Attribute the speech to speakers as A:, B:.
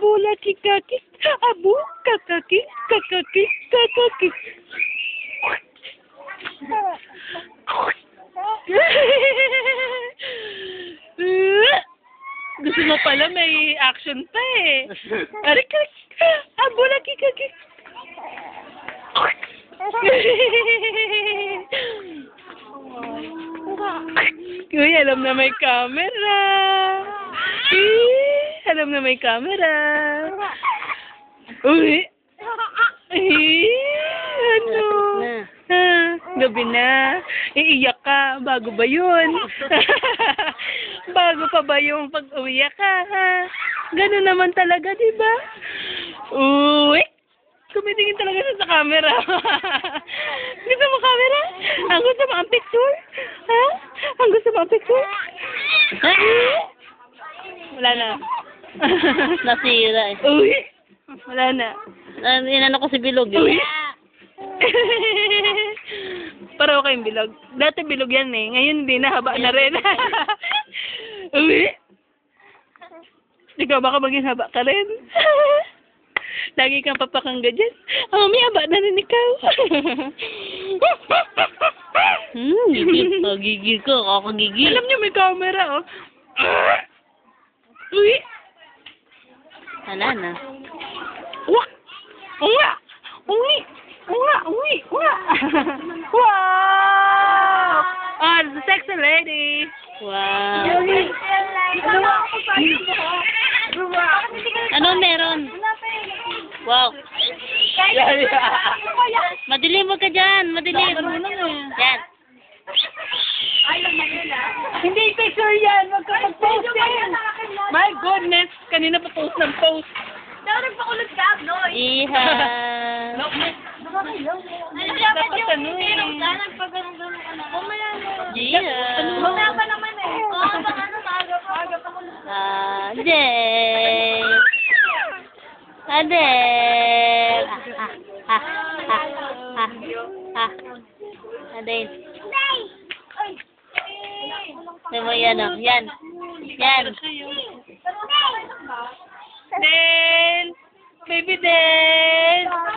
A: Abula kikaki. Abu kakaki. Kakaki. Kakaki. Gusto mo pala may action pa eh. Aray ka. Abula kikaki. Uy, alam na may camera. Eh, alam na may camera. Uy. Eh, ano? Ha, gabi na. Iiyak ka. Bago ba yun? Bago pa ba yung pag-uwiyak ka, ha? Ganun naman talaga, di ba? Uy. Kumitingin talaga siya sa camera. gusto mo camera? Ang gusto mo ang picture? Ha? Ang gusto mo ang picture? Wala na.
B: Nasira eh.
A: Uy. Wala na.
B: Uh, inano ko si Bilog
A: Uy.
B: eh.
A: Pareho kayong bilog. Dati bilog yan eh. Ngayon hindi na. Haba na rin. Uy. Ikaw baka maging haba ka rin. Lagi kang papakangga dyan. Oh, may haba na rin ikaw.
B: Hmm, gigil, oh, gigil ko, kakagigil.
A: Alam niyo may camera oh. Uy.
B: Wala na.
A: Uwa. Uwa. Uwi. Uwa. Uwi. Uwa. wow. Oh, the sexy lady.
B: Wow. Ano meron? Wow. Madilim mo ka dyan, madilim. Yan.
A: Hindi picture yan. Wag ka mag-post yan. My goodness. Kanina pa post ng post.
B: Iha.
A: Dapat ano eh.
B: Yeah. Ah, Dave. Ah, Dave. Ah, ah, ah, ah, ah. Ah, Dave. Tingnan mo yan, oh. Yan. Yan.
A: Del. Baby Del.